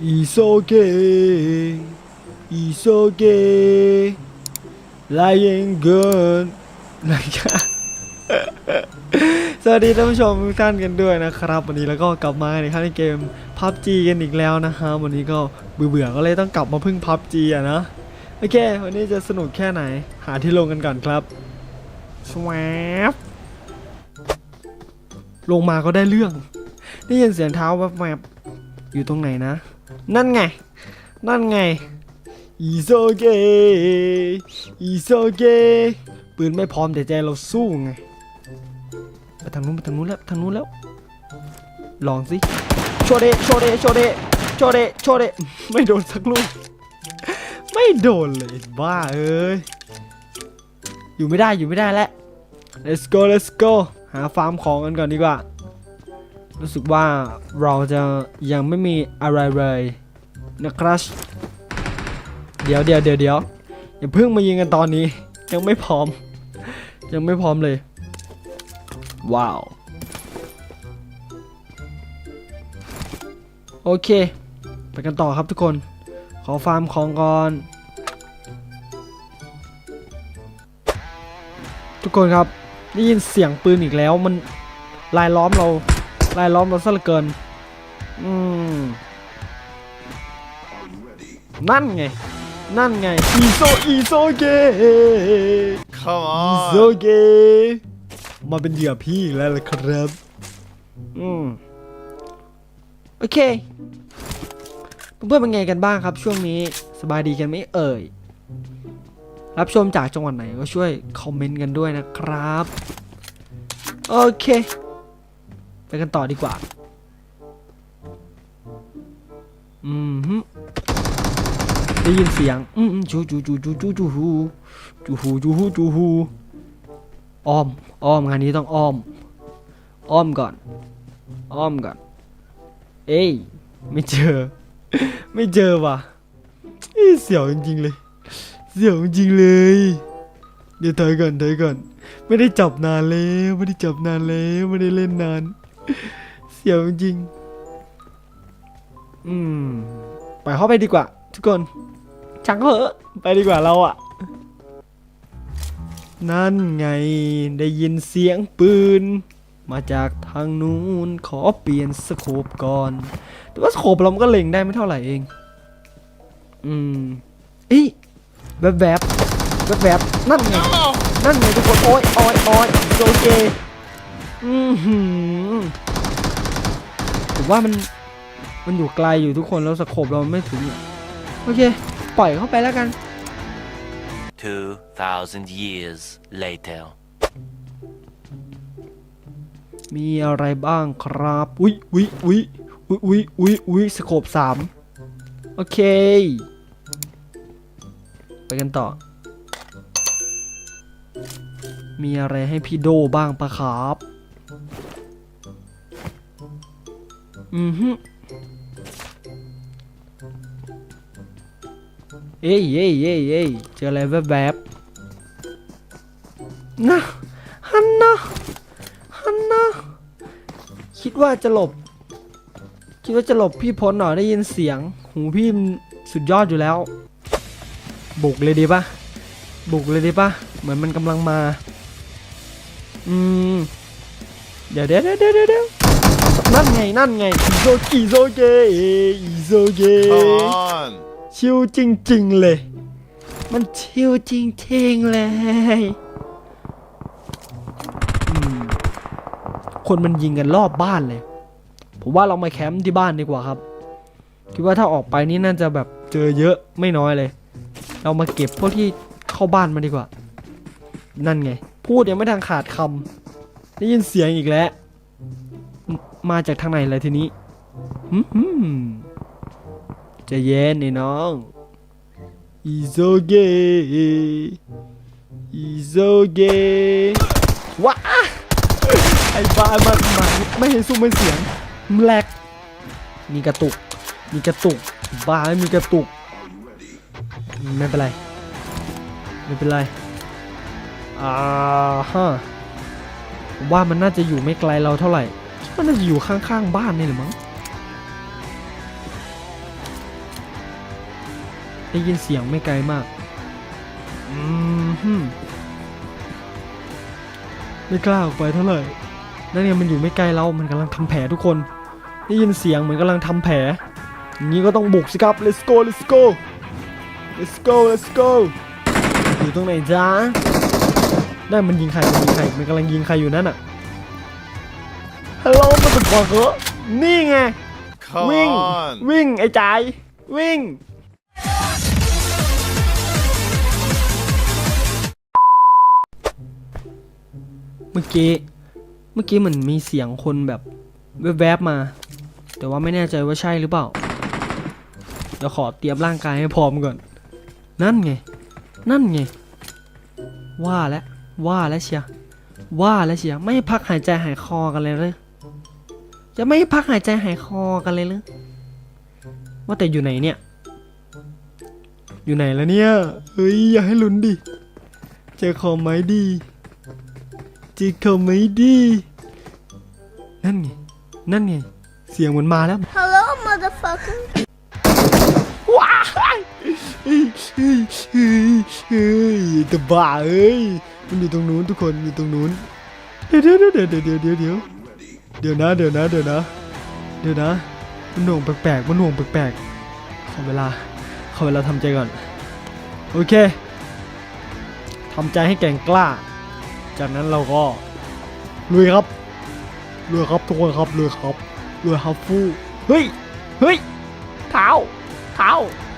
It's okay It's okay Lying good นะครับสวัสดีท่านผู้ชมทุกท่านกันด้วยนะครับ วันนี้แล้วก็กลับมาในขั้นในเกม PUBG กันอีกแล้วนะฮะวันนี้ก็เบื่อๆก็เลยต้องกลับมาพึ่ง PUBG อะนะโอเค วันนี้จะสนุกแค่ไหน หาที่ลงกันก่อนครับสวบลงมาก็ได้เรื่องได้ยินเสียงเท้าแวบๆอยู่ตรงไหนนะ นั่นไง นั่นไง It's okay It's okay ปืนไม่พร้อมแต่ใจเราสู้ไงไปทางนู้นไปทางนู้นแล้วทางนู้นแล้ว ลองสิโชเดโชเดโชเดโชเดโชเดไม่โดนสักลูกไม่โดนเลยบ้าเอ้ยอยู่ไม่ได้อยู่ไม่ได้แล้ว let's go let's go หาฟาร์มของกันก่อนดีกว่า รู้สึกว่าเราจะยังไม่มีอะไรเลยนะครับเดี๋ยวเดี๋ยวเดี๋ยวเดี๋ยวอย่าเพิ่งมายิงกันตอนนี้ ยังไม่พร้อม ยังไม่พร้อมเลย ว้าว โอเค ไปกันต่อครับทุกคน ขอฟาร์มของก่อน ทุกคนครับได้ยินเสียงปืนอีกแล้วมันลายล้อมเรา ลายล้อมเราซะเหลือเกิน อืม นั่นไง นั่นไง อีโซ อีโซเก Come อีโซ on. เก มาเป็นเหยื่อพี่อีกแล้วล่ะครับ อืม โอเค เพื่อนๆเป็นไงกันบ้างครับ ช่วงนี้สบายดีกันไหมเอ่ย รับชมจากจังหวัดไหนก็ช่วยคอมเมนต์กันด้วยนะครับ โอเค ไปกันต่อดีกว่า อืมฮึได้ยินเสียงอืมอืมจูจูจูจูจูจูฮูจูฮูจูฮูจูฮูอ้อม อ้อมงานนี้ต้องอ้อม อ้อมก่อน อ้อมก่อน เอ้ย ไม่เจอ ไม่เจอว่ะเสียวจริงๆเลย เสียวจริงๆเลย เดี๋ยวถอยก่อนถอยก่อน ไม่ได้จับนานแล้ว ไม่ได้จับนานแล้ว ไม่ได้เล่นนาน เสียวจริงๆอืมไปเข้าไปดีกว่า ทุกคนช่างเขาเหอะไปดีกว่าเราอะนั่นไงได้ยินเสียงปืน มาจากทางนู้นขอเปลี่ยนสโคปก่อน แต่ว่าสโคปเรามันก็เล็งได้ไม่เท่าไหร่เอง อืมอีแวบแบบแวบแบบๆนั่นไงนั่นไงทุกคนโอ้ยโอ้ยโอ้ยโอเค อือหือผมว่ามันมันอยู่ไกลอยู่ทุกคนแล้วสโคปเราไม่ถึงอะโอเค ปล่อยเข้าไปแล้วกัน 2,000 years later. มีอะไรบ้างครับ อุ๊ยอุ๊ยอุ๊ยอุ๊ยอุ๊ยอุ๊ยอุ๊ยสโคปสามโอเค ไปกันต่อ มีอะไรให้พี่โดบ้างปะครับ อือฮึเอ้ยเอ้ยเอ้ยเอ้ยเจออะไรแวบๆนะฮันนะฮันนะคิดว่าจะหลบ คิดว่าจะหลบพี่พ้นหน่อยได้ยินเสียง หูพี่สุดยอดอยู่แล้ว บุกเลยดีปะบุกเลยดีปะเหมือนมันกำลังมา อืม เดี๋ยวเดี๋ยวเดี๋ยวเดี๋ยวเดี๋ยว นั่นไงนั่นไงอีโซอีโซเกอีโซเก Come on. ชิวจริงๆเลย มันชิวจริงๆเลยอืมคนมันยิงกันรอบบ้านเลย ผมว่าเรามาแคมป์ที่บ้านดีกว่าครับ คิดว่าถ้าออกไปนี่น่าจะแบบเจอเยอะไม่น้อยเลย เรามาเก็บพวกที่เข้าบ้านมาดีกว่า นั่นไง พูดยังไม่ทางขาดคำได้ยินเสียงอีกแล้ว มาจากทางไหนเลยทีนี้จะเย็นนี่น้อง It's okay It's okay ว้าไอ้บ้ามันหมาไม่ให้สู้ไม่เสียงมแหลกมีกระตุก มีกระตุก บ้ามีกระตุก ไม่เป็นไร ไม่เป็นไรอ่าฮะว่ามันน่าจะอยู่ไม่ไกลเราเท่าไหร่ คิดว่าน่าจะอยู่ข้างๆบ้านนี่แหละมั้งได้ยินเสียงไม่ไกลมาก อืมไม่กล้าออกไปเท่าไหร่นั่นเนี่ยมันอยู่ไม่ไกลเรา มันกำลังทำแผลทุกคน ได้ยินเสียงเหมือนกำลังทำแผลอย่างนี้ก็ต้องบุกสิครับ let's go let's go let's go let's go อยู่ตรงไหนจ๊ะได้มันยิงใครมันยิงใคร มันกำลังยิงใครอยู่นั่นอะ ฮัลโหลมันเป็นบอกเหรอนี่ไง Come วิ่ง on. วิ่งไอ้จาย วิ่ง เมื่อกี้ เมื่อกี้เหมือนมีเสียงคนแบบแวบๆมา แต่ว่าไม่แน่ใจว่าใช่หรือเปล่า เดี๋ยวขอเตรียมร่างกายให้พร้อมก่อน นั่นไง นั่นไง ว่าแล้วว่าแล้วเชียร์ว่าแล้วเชียร์ไม่พักหายใจหายคอกันเลยเลย จะไม่พักหายใจหายคอกันเลยหรือว่าแต่อยู่ไหนเนี่ย อยู่ไหนแล้วเนี่ย เฮ้ย อย่าให้ลุ้นดิ เจอคอมไหมดีเจอคอมไหมดี นั่นไง นั่นไง เสียงมันมาแล้ว Hello, motherfucker. ว้ายเฮ้ยเฮ้ยเฮ้ยเฮ้ยแตบ้าเอ้ย มันอยู่ตรงนู้นทุกคนอยู่ตรงนู้น เดี๋ยวเดี๋ยวเดี๋ยวเดี๋ยวเดี๋ยว เดี๋ยวเดี๋ยวเดี๋ยวนะ เดี๋ยวนะ เดี๋ยวนะ เดี๋ยวนะ มันหน่วงแปลกๆ มันหน่วงแปลกๆ ขอเวลา ขอเวลาทำใจก่อน โอเคทำใจให้แกร่งกล้า จากนั้นเราก็ลุยครับลุยครับทุกคนครับลุยครับลุยครับฟูเฮ้ย เฮ้ย เท้า เท้า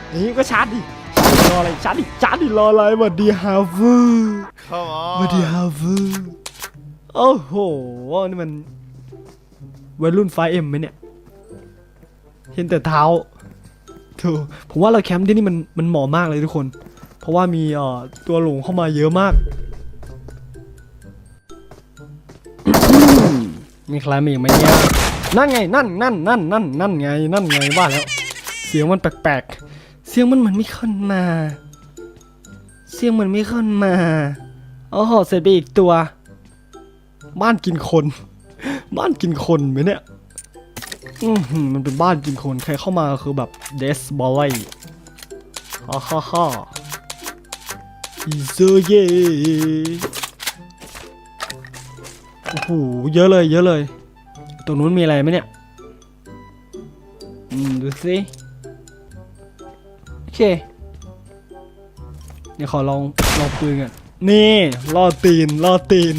อย่างนี้ก็ชาร์จดิชาร์จดิรออะไรชาร์จดิชาร์จดิรออะไรมาดีฮาฟู Come มาดี on. ฮาฟูโอ้โห นี่มัน วัยรุ่นไฟเอ็มไหมเนี่ย เห็นแต่เท้าถูกผมว่าเราแคมป์ที่นี่มันมันเหมาะมากเลยทุกคน เพราะว่ามีเอ่อตัวหลงเข้ามาเยอะมาก มีใครมาอีกไหมเนี่ย นั่นไง นั่นนั่นนั่นนั่นนั่นไง นั่นไงว่าแล้ว เสียงมันแปลกๆ เสียงมันเหมือนมีคนมา เสียงเหมือนมีคนมา โอ้โห เสร็จไปอีกตัว บ้านกินคน บ้านกินคนไหมเนี่ยอือหือมันเป็นบ้านกินคน ใครเข้ามาคือแบบเดสบอลเลยฮ่าฮ่าฮ่าอีเซเย่โอ้โห เยอะเลย เยอะเลย ตรงนู้นมีอะไรไหมเนี่ย อืม ดูสิโอเค เดี๋ยวขอลอง ลองปืนกัน นี่ล่อตีนล่อตีน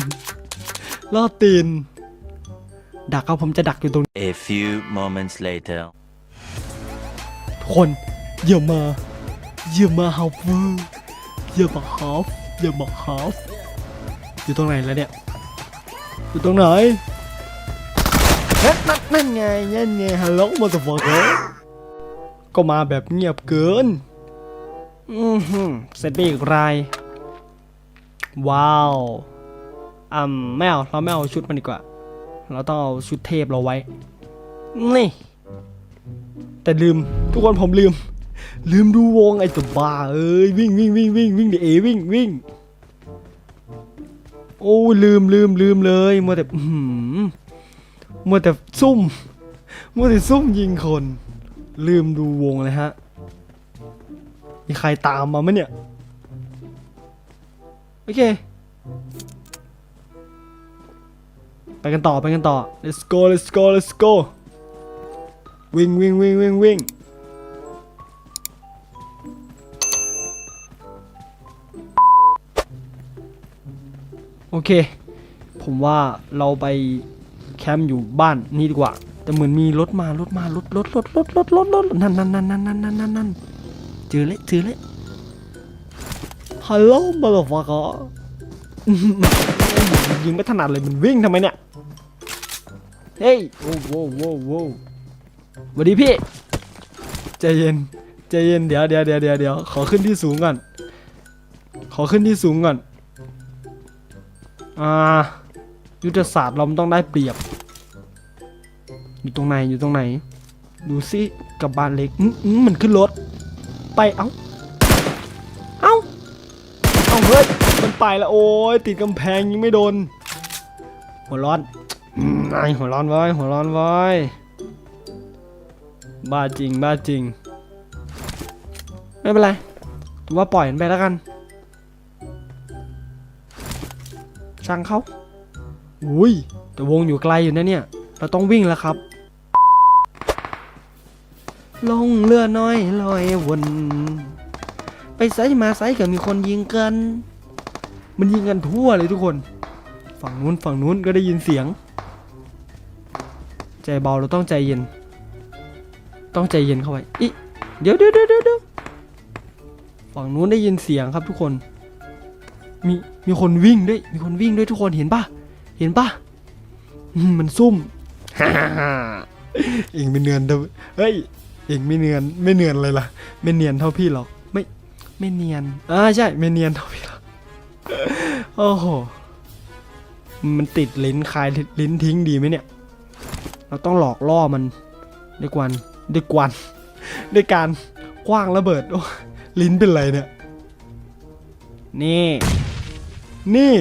ล่อตีน ดักเอาผมจะดักอยู่ตรง A few moments later. ทุกคนอย่ามาอย่ามาฮาฟเวอร์อย่ามาฮาฟอย่ามาฮาฟอยู่ตรงไหนแล้วเนี่ย อยู่ตรงไหนเฮ้ยนั่นนั่นไงนั่นไงฮัลโหลมาสฟอร์เกอร์ก็มาแบบเงียบเกิน อือหือเสร็จไปอีกราย ว้าวอืมไม่เอาเราไม่เอาชุดมันดีกว่า เราต้องเอาชุดเทพเราไว้ นี่ แต่ลืม ทุกคนผมลืม ลืมดูวงไอ้ตัวบ้าเอ้ยวิ่งวิ่งวิ่งวิ่งวิ่งดิเอวิ่งวิ่งโอ้ยลืมลืมลืมเลยมัวแต่อื้อหืมมัวแต่ซุ่มมัวแต่ซุ่มยิงคน ลืมดูวงเลยฮะมีใครตามมาไหมเนี่ย โอเค ไปกันต่อไปกันต่อ let's go let's go let's go วิ่งวิ่งวิ่งวิ่งวิ่งโอเค ผมว่าเราไปแคมป์อยู่บ้านนี่ดีกว่า แต่เหมือนมีรถมารถมารถรถรถรถรถรถรถนั่นนั่นนั่นนั่นนั่นนั่นนั่นนั่นเจอเลยเจอเลยฮัลโหลมาลฟาก ยิงไม่ถนัดเลยมันวิ่งทำไมเนี่ย เฮ้ยโว้โว้โว้โว้วสวัสดีพี่ ใจเย็น ใจเย็น เดี๋ยวเดี๋ยวเดี๋ยวเดี๋ยวเดี๋ยวขอขึ้นที่สูงก่อน ขอขึ้นที่สูงก่อน อ่า ยุทธศาสตร์เราต้องได้เปรียบ อยู่ตรงไหน อยู่ตรงไหน ดูสิกับบ้านเล็กอืมอืมมันขึ้นรถ ไป เอ้า ไปแล้วโอ้ยติดกำแพงยิงไม่โดน หัวร้อนไอหัวร้อนไว้หัวร้อนไว้บ้าจริงบ้าจริง ไม่เป็นไรถือว่าปล่อยมันไปแล้วกัน ช่างเขาอุ้ยแต่วงอยู่ไกลอยู่นะเนี่ย เราต้องวิ่งแล้วครับ ลงเรือน้อยลอยวน ไปไซมาไซก็มีคนยิงกัน มันยิงกันทั่วเลยทุกคน ฝั่งนู้นฝั่งนู้นก็ได้ยินเสียง ใจเบาเราต้องใจเย็น ต้องใจเย็นเข้าไว้อิเดี๋ยวเดี๋ยวเดี๋ยวเดี๋ยวฝั่งนู้นได้ยินเสียงครับทุกคน มีมีคนวิ่งด้วย มีคนวิ่งด้วยทุกคนเห็นปะเห็นปะมันซุ่มเองไม่เนียนเด้อเฮ้ยเองไม่เนียนไม่เนียนเลยล่ะ ไม่เนียนเท่าพี่หรอก ไม่ไม่เนียนอ่าใช่ไม่เนียนเท่าพี่หรอก โอ้โห มันติดลิ้นคายลิ้นทิ้งดีไหมเนี่ย เราต้องหลอกล่อมันด้วยกวนด้วยกวนด้วยการคว้างระเบิดโอ้ลิ้นเป็นไรเนี่ย นี่ นี่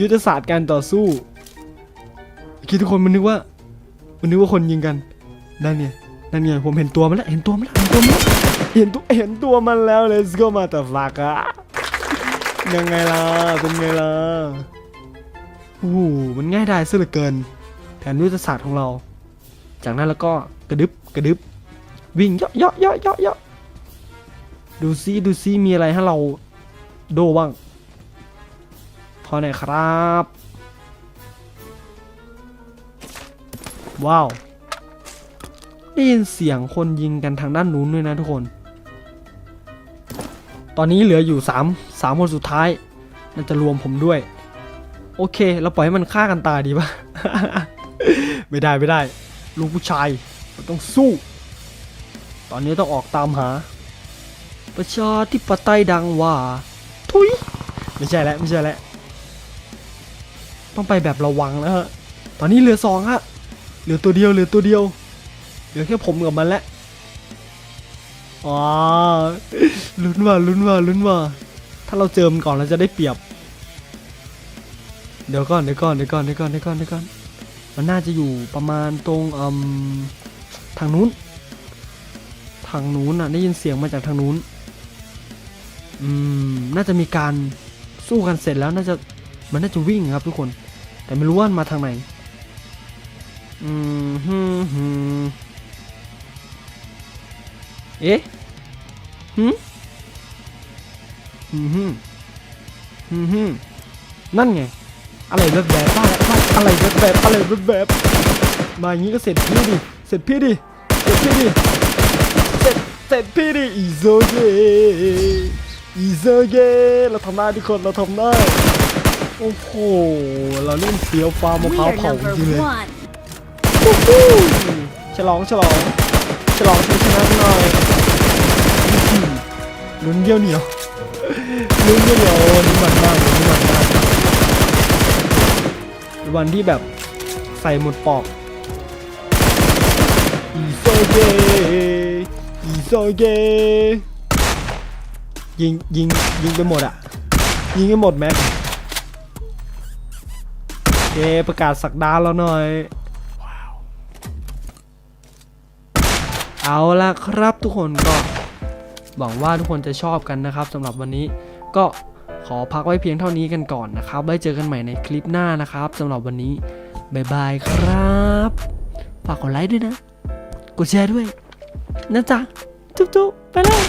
ยุทธศาสตร์การต่อสู้คิดทุกคนมันนึกว่า มันนึกว่าคนยิงกัน นั่นไงนั่นไงผมเห็นตัวมันแล้ว เห็นตัวมันแล้ว เห็นตัวมันแล้วเห็นตัวเห็นตัวมันแล้ว let's go มาแต่ฟักอะ ยังไงล่ะ เป็นไงล่ะ โอ้โห มันง่ายดายซะเหลือเกิน แผนยุทธศาสตร์ของเรา จากนั้นแล้วก็กระดึบกระดึบ วิ่งเยาะเยาะเยาะเยาะเยาะดูซิดูซิมีอะไรให้เราโดบ้าง พอไหนครับ ว้าว ได้ยินเสียงคนยิงกันทางด้านนู้นด้วยนะทุกคน ตอนนี้เหลืออยู่3 3คนสุดท้ายน่าจะรวมผมด้วย โอเค เราปล่อยให้มันฆ่ากันตายดีปะไม่ได้ไม่ได้ ลูกผู้ชายเราต้องสู้ ตอนนี้ต้องออกตามหา ประชาธิปไตยดังว่า ทุย ไม่ใช่แล้วไม่ใช่แล้วต้องไปแบบระวังแล้วฮะ ตอนนี้เหลือสองฮะ เหลือตัวเดียวเหลือตัวเดียว เหลือแค่ผมกับมันแล้วอ๋อลุ้นว่าลุ้นว่าลุ้นว่า ถ้าเราเจอมันก่อนเราจะได้เปรียบ เดี๋ยวก่อนเดี๋ยวก่อนเดี๋ยวก่อนเดี๋ยวก่อนเดี๋ยวก่อนเดี๋ยวก่อนมันน่าจะอยู่ประมาณตรงอืมทางนู้น ทางนู้นน่ะได้ยินเสียงมาจากทางนู้น อืมน่าจะมีการสู้กันเสร็จแล้วน่าจะมันน่าจะวิ่งครับทุกคน แต่ไม่รู้ว่ามันมาทางไหน อืมฮึมฮึมเอ๊ะฮึ มฮึมฮึมฮึมฮึมนั่นไง อะไรแบบแบบบ้าบ้าอะไรแบบแบบอะไรแบบแบบมาอย่างนี้ก็เสร็จพี่ดิ เสร็จพี่ดิ เสร็จพี่ดิ เสร็จเสร็จพี่ดิอีโซเกอีโซเกเราทำได้ทุกคนเราทำได้ โอ้โห เราเล่นเฟี้ยวฟ้ามะ We พร้าว are เผาจริงๆ number เลย one. ฉลองฉลองฉลองชัยชนะหน่อยอื้อหือลุ้นเยี่ยวเหนียว ลุ้นเยี่ยวเหนียวลุ้นมันมากลุ้นมันมากวันที่แบบใส่หมดปอกอีโซเกอีโซเกยิงยิงยิงไปหมดอะยิงไปหมดแม็กเคประกาศสักดาแล้วหน่อย เอาละครับทุกคนก็ หวังว่าทุกคนจะชอบกันนะครับสำหรับวันนี้ก็ขอพักไว้เพียงเท่านี้กันก่อนนะครับ ไว้เจอกันใหม่ในคลิปหน้านะครับสำหรับวันนี้บายบายครับฝากกดไลค์ด้วยนะ กดแชร์ด้วย นะจ๊ะ จุ๊บๆ ไปแล้ว